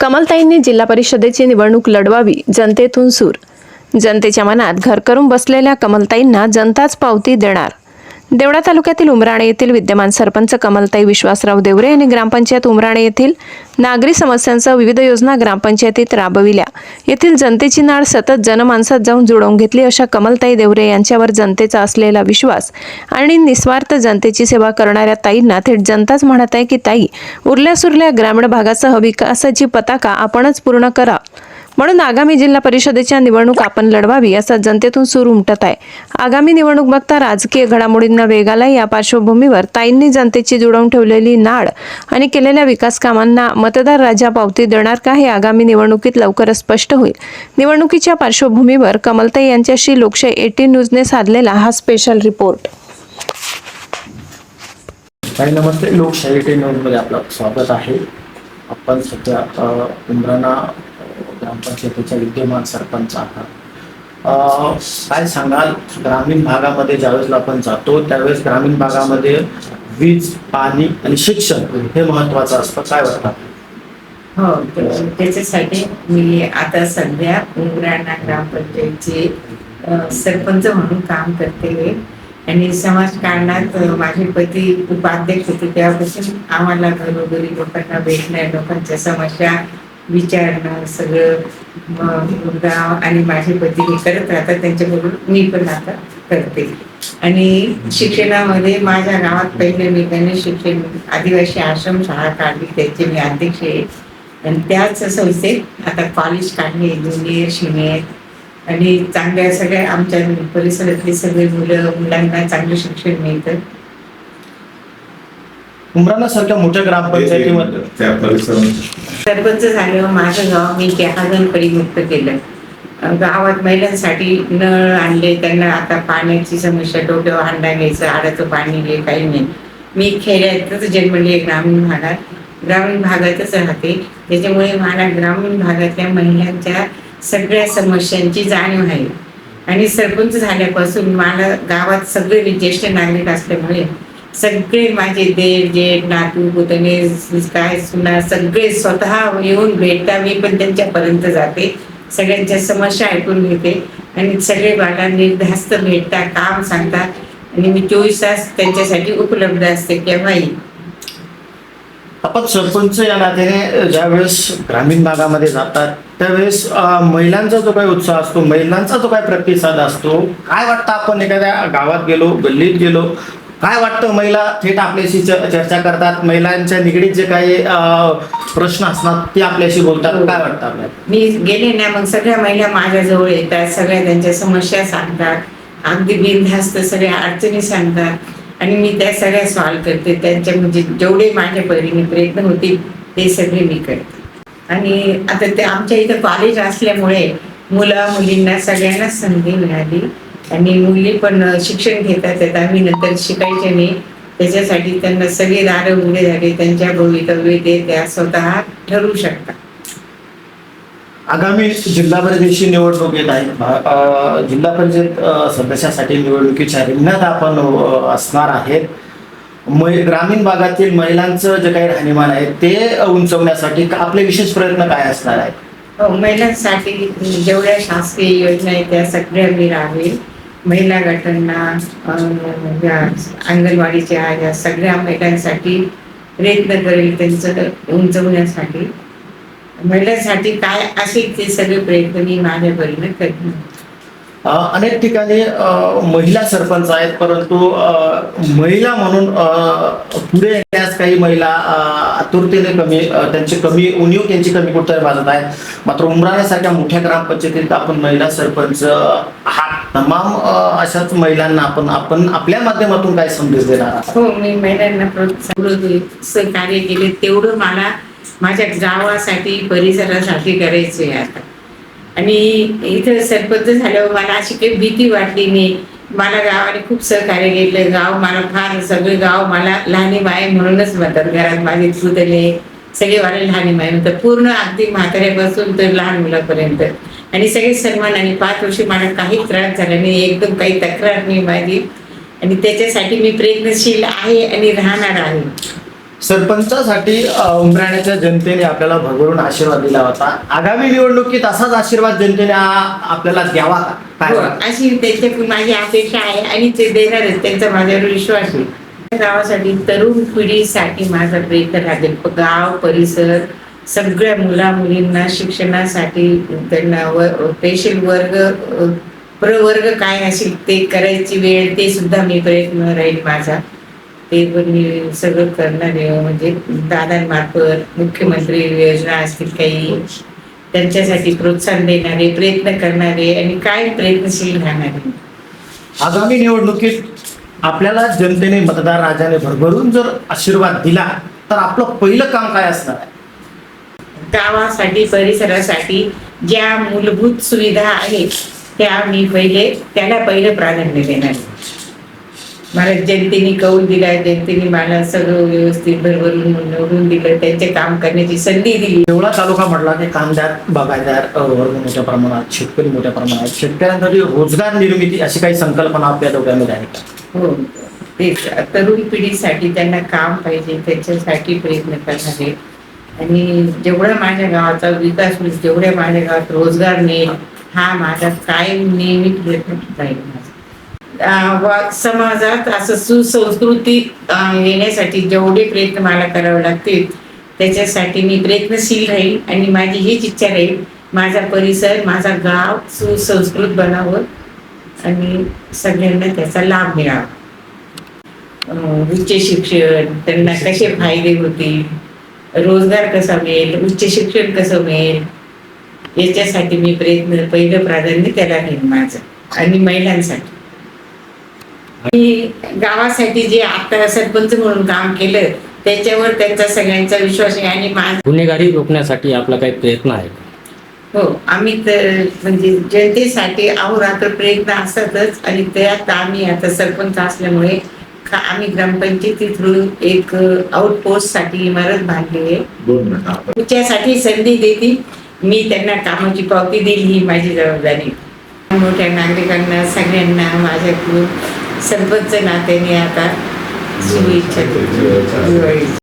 कमलताईंनी जिल्हा परिषदेची निवडणूक लढवावी जनतेतून सूर. जनतेच्या मनात घर करून बसलेल्या कमलताईंना जनताच पावती देणार. देवळा तालुक्यातील उमराणे येथील विद्यमान सरपंच कमलताई विश्वासराव देवरे यांनी ग्रामपंचायत उमराणे येथील नागरी समस्यांसह विविध योजना ग्रामपंचायतीत राबविल्या. येथील जनतेची नाळ सतत जनमानसात जाऊन जुळवून घेतली अशा कमलताई देवरे यांच्यावर जनतेचा असलेला विश्वास आणि निस्वार्थ जनतेची सेवा करणाऱ्या ताईंना थेट जनताच म्हणत आहे की ताई उरल्या सुरल्या ग्रामीण भागासह विकासाची पताका आपणच पूर्ण करा. म्हणून आगामी जिल्हा परिषदेच्या निवडणूक आपण लढवावी असा जनतेतून सूर उमटत आहे. आगामी निवडणूक बघता राजकीय घडामोडींना वेग आला या पार्श्वभूमीवर ताईंनी जनतेची जुळवून ठेवलेली नाड आणि केलेल्या विकास कामांना मतदार राजा पावती देणार का हे आगामी निवडणुकीत लवकरच स्पष्ट होईल. निवडणुकीच्या पार्श्वभूमीवर कमलताई यांच्याशी लोकशाही एटीन न्यूजने साधलेला हा स्पेशल रिपोर्ट. काही नमस्ते. लोकशाही टेन न्यूजमध्ये आपलं स्वागत आहे. आपण सध्या उमराणा ग्रामपंचायतीच्या विद्यमान सरपंच आहात काय सांगाल? ग्रामीण भागामध्ये ज्यावेळेस आपण जातो त्यावेळेस ग्रामीण भागामध्ये वीज पाणी आणि शिक्षण हे महत्वाचं असतं. काय वाटतं? हो त्याच्यासाठी मी आता सध्या उमराणा ग्रामपंचायतचे सरपंच म्हणून काम करते आणि समाजकारणात अ, माझे पती उपाध्यक्ष होते. तेव्हापासून आम्हाला घरोघरी लोकांना भेटणं लोकांच्या समस्या विचारणं सगळं मुलगा आणि माझे पती हे करत राहतात. त्यांच्याबरोबर मी पण आता करते. आणि शिक्षणामध्ये माझ्या गावात पहिले मी गणेश शिक्षण आदिवासी आश्रम शाळा काढली. त्याचे मी अध्यक्ष आहे. आणि त्याच संस्थेत आता कॉलेज काढले. ज्युनियर सिनियर आणि चांगल्या सगळ्या आमच्या परिसरातले सगळे मुलं मुलांना चांगलं शिक्षण मिळतं. उमराणा सारख्या मोठ्या ग्रामपंचायतीमध्ये. त्या परिसरात सरपंच झाल्यावर माझं गाव मी कॅहागणपडी मुक्त केलं. अं, गावात महिलांसाठी नळ आणले त्यांना आता पाण्याची समस्या डोक्यावर हांडा घ्यायचं आडाचं पाणी घे काही नाही. मी खेड्यातच जन्मले ग्रामीण भागात. ग्रामीण भागातच राहते. त्याच्यामुळे मला ग्रामीण भागातल्या महिलांच्या सगळ्या समस्यांची जाणीव आहे. आणि सरपंच झाल्यापासून मला गावात सगळे ज्येष्ठ नागरिक असल्यामुळे सगळे माझे देव जेठ नातू पुतणे काय सुना सगळे स्वतः येऊन भेटता मी पण त्यांच्यापर्यंत जाते. सगळ्यांच्या समस्या ऐकून घेते. आणि सगळे बाला निर्धास्त भेटतात काम सांगतात आणि मी चोवीस तास त्यांच्यासाठी उपलब्ध असते केव्हाही. आपण सरपंच या नात्याने ज्यावेळेस ग्रामीण भागामध्ये जातात त्यावेळेस महिलांचा जो काही उत्साह असतो महिलांचा जो काही प्रतिसाद असतो काय वाटतं आपण एखाद्या गावात गेलो गल्लीत गेलो काय वाटतं महिला थेट आपल्याशी च- चर्चा करतात? महिलांच्या निगडीत जे काही प्रश्न असतात ते आपल्याशी बोलतात. काय वाटतं आपल्याला? मी गेले ना मग सगळ्या महिला माझ्याजवळ येतात. सगळ्या त्यांच्या समस्या सांगतात. अगदी बिनधास्त सगळ्या अडचणी सांगतात. आणि मी त्या सगळ्या सॉल्व करते. त्यांच्या म्हणजे जेवढे माझ्या परीने प्रयत्न होतील ते सगळे मी करते. आणि आता ते आमच्या इथं कॉलेज असल्यामुळे मुलं मुलींना सगळ्यांनाच संधी मिळाली. आणि मुली पण शिक्षण घेतात आम्ही नंतर शिकायचे नाही त्याच्यासाठी त्यांना सगळे दारं उघडे झाले. त्यांच्या भवितव्य ते त्या स्वतः ठरवू शकतात. आगामी जिल्हा परिषदेची निवडणूक येत आहे. जिल्हा परिषद सदस्यासाठी निवडणुकीच्या रिंगणात आपण असणार आहेत. ग्रामीण भागातील महिलांचं जे काही राहणीमान आहे ते उंचवण्यासाठी आपले विशेष प्रयत्न काय असणार आहेत? हो महिलांसाठी जेवढ्या शासकीय योजना आहेत त्या सगळ्या मी राबवेल महिला गटांना या अंगणवाडीच्या या सगळ्या महिलांसाठी प्रयत्न करेल त्यांचं उंचवण्यासाठी. महिलांसाठी काय असेल ते सगळे प्रयत्न मी माझ्या परीने करेन अनेक ठिकाणी महिला सरपंच आहेत परंतु महिला म्हणून पुढे येण्यास काही महिला आतुरतेने कमी त्यांची कमी उणीव त्यांची कमी कुठतरी भाजत आहे मात्र उमराण्यासारख्या मोठ्या ग्रामपंचायतीत आपण महिला सरपंच हा तमाम अशाच महिलांना आपण आपण आपल्या माध्यमातून काय संदेश देणार हो मी महिलांना प्रोत्साहन सहकार्य केले तेवढं मला माझ्या गावासाठी परिसरासाठी करायचे आहे आता. आणि इथं सरपंच झाल्यावर मला अशी काही भीती वाटली नाही. मला गावाने खूप सहकार्य केलं. गाव मला फार सगळे गाव मला लहानी माय म्हणूनच म्हणतात. घरात माझे पुतणे सगळे वाले लहानी माय म्हणतात. पूर्ण अगदी म्हाताऱ्यापासून तर लहान मुलापर्यंत. आणि सगळे सन्मान आणि पाच वर्षी मला काही त्रास झाला नाही. एकदम काही तक्रार नाही माझी. आणि त्याच्यासाठी मी प्रयत्नशील आहे आणि राहणार आहे. सरपंचासाठी उमराण्याच्या जनतेने आपल्याला भरभरून आशीर्वाद दिला होता. आगामी निवडणुकीत असाच आशीर्वाद जनतेने आपल्याला द्यावा काय हो? अशी त्यांच्याकडून माझी अपेक्षा आहे आणि ते देणारच त्यांचा माझ्यावर विश्वास आहे. गावासाठी तरुण पिढीसाठी माझा प्रयत्न राहतील गाव परिसर सगळ्या मुला मुलींना शिक्षणासाठी त्यांना व स्पेशल वर्ग प्रवर्ग काय असेल ते करायची वेळ ते सुद्धा मी प्रयत्न राहील माझा. ते पण मी सगळं करणार आहे. म्हणजे दादांमार्फत मुख्यमंत्री योजना असतील काही त्यांच्यासाठी प्रोत्साहन देणारे प्रयत्न करणारे आणि काय प्रयत्नशील राहणारे. आगामी निवडणुकीत आपल्याला जनतेने मतदार राजाने भरभरून जर आशीर्वाद दिला तर आपलं पहिलं काम काय असणार आहे? गावासाठी परिसरासाठी ज्या मूलभूत सुविधा आहेत त्या मी पहिले त्याला पहिलं प्राधान्य देणार आहे. मला जनतेने कौल दिला जनतेने मला सगळं व्यवस्थित भरभरून निवडून दिलं त्यांचे काम करण्याची संधी दिली. देवळा तालुका म्हटला की कामदार बागायतदार अ, वर्ग मोठ्या प्रमाणात शेतकरी मोठ्या प्रमाणात शेतकऱ्यांसाठी रोजगार निर्मिती अशी काही संकल्पना आपल्या डोक्यामध्ये आहे का? हो तेच. तरुण पिढीसाठी त्यांना काम पाहिजे त्याच्यासाठी प्रयत्न करणारे. आणि जेवढा माझ्या गावाचा विकास होईल जेवढ्या माझ्या गावात रोजगार मिळेल हा माझा कायम नेहमी प्रयत्न राहील माझा समाजात असं सुसंस्कृती येण्यासाठी जेवढे प्रयत्न मला करावे लागतील त्याच्यासाठी मी प्रयत्नशील राहील आणि माझी हीच इच्छा राहील माझा परिसर माझा गाव सुसंस्कृत बनावं आणि सगळ्यांना त्याचा लाभ मिळावा. उच्च शिक्षण त्यांना कसे फायदे होतील रोजगार कसा मिळेल उच्च शिक्षण कसं मिळेल याच्यासाठी मी प्रयत्न पहिलं प्राधान्य त्याला राहील माझं आणि महिलांसाठी. मी गावासाठी जे आता सरपंच म्हणून काम केलं त्याच्यावर त्यांचा सगळ्यांचा विश्वास आहे आणि माझा गुन्हेगारी रोखण्यासाठी आपला काही प्रयत्न आहे का? हो आम्ही तर म्हणजे जनतेसाठी अहोरात्र प्रयत्न असतातच आणि त्यात आम्ही आता सरपंच असल्यामुळे का- आम्ही ग्रामपंचायती थ्रू एक आउटपोस्टसाठी इमारत बांधली आहे. त्याच्यासाठी संधी देतील मी त्यांना कामाची पावती देईल ही माझी जबाबदारी मोठ्या नागरिकांना सगळ्यांना माझ्याकडून. सरपंच नात्याने आता शुभेच्छा. दिवाळीच्या.